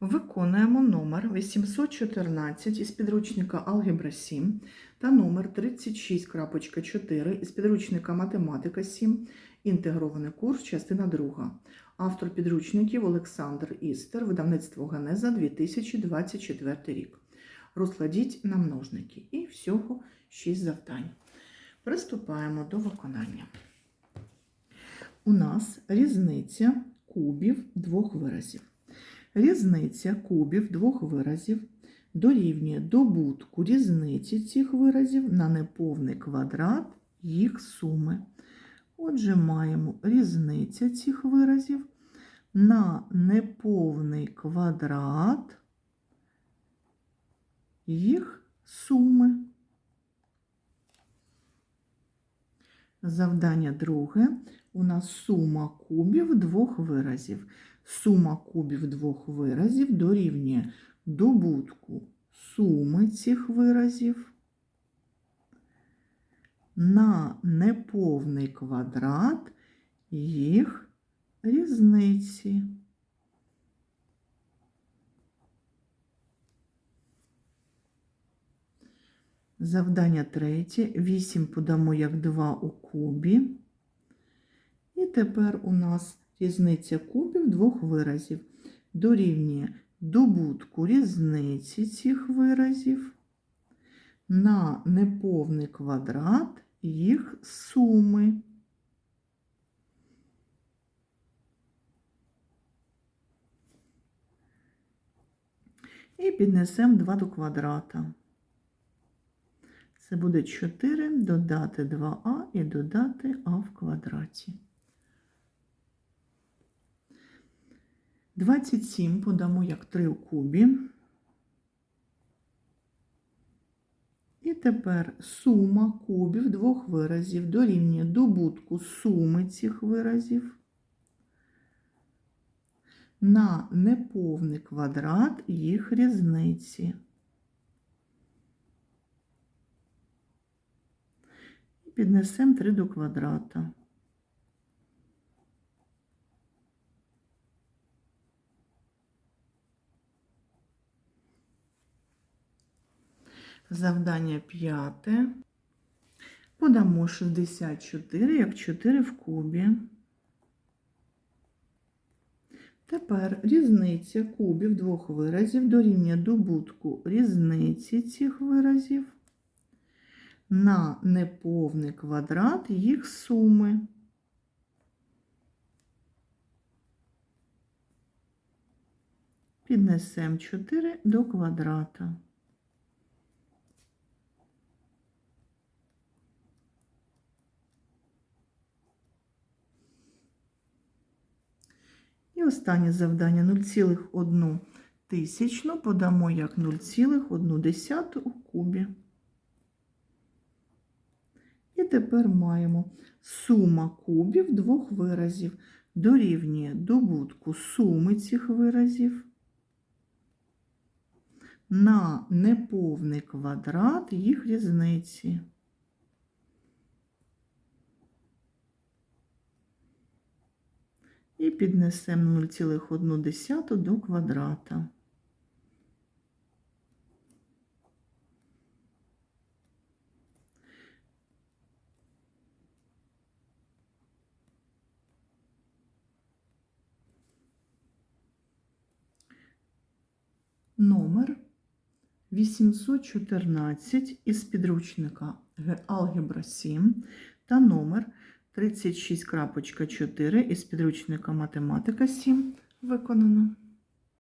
Виконуємо номер 814 із підручника Алгебра 7 та номер 36.4 із підручника Математика 7, інтегрований курс, частина 2. Автор підручників Олександр Істер, видавництво Генеза 2024 рік. Розкладіть на множники. І всього 6 завдань. Приступаємо до виконання. У нас різниця кубів двох виразів. Різниця кубів двох виразів дорівнює добутку різниці цих виразів на неповний квадрат їх суми. Отже, маємо різниця цих виразів на неповний квадрат їх суми. Завдання друге. У нас сума кубів двох виразів. Сума кубів двох виразів дорівнює добутку суми цих виразів на неповний квадрат їх різниці. Завдання третє. 8 подамо як 2 у кубі. І тепер у нас різниця кубів двох виразів дорівнює добутку різниці цих виразів на неповний квадрат їх суми. І піднесемо 2 до квадрата. Це буде 4 додати 2а і додати а в квадраті. 27 подамо як 3 у кубі. І тепер сума кубів двох виразів дорівнює добутку суми цих виразів на неповний квадрат їх різниці. І піднесемо 3 до квадрата. Завдання п'яте. Подамо 64 як 4 в кубі. Тепер різниця кубів двох виразів дорівнює добутку різниці цих виразів на неповний квадрат їх суми. Піднесемо 4 до квадрата. І останнє завдання 0,1 тисячну подамо як 0,1 у кубі. Тепер маємо сума кубів двох виразів дорівнює добутку суми цих виразів на неповний квадрат їх різниці. І піднесемо 0,1 до квадрата. Номер 814 із підручника Алгебра 7 та номер 36.4 із підручника Математика 7 виконано.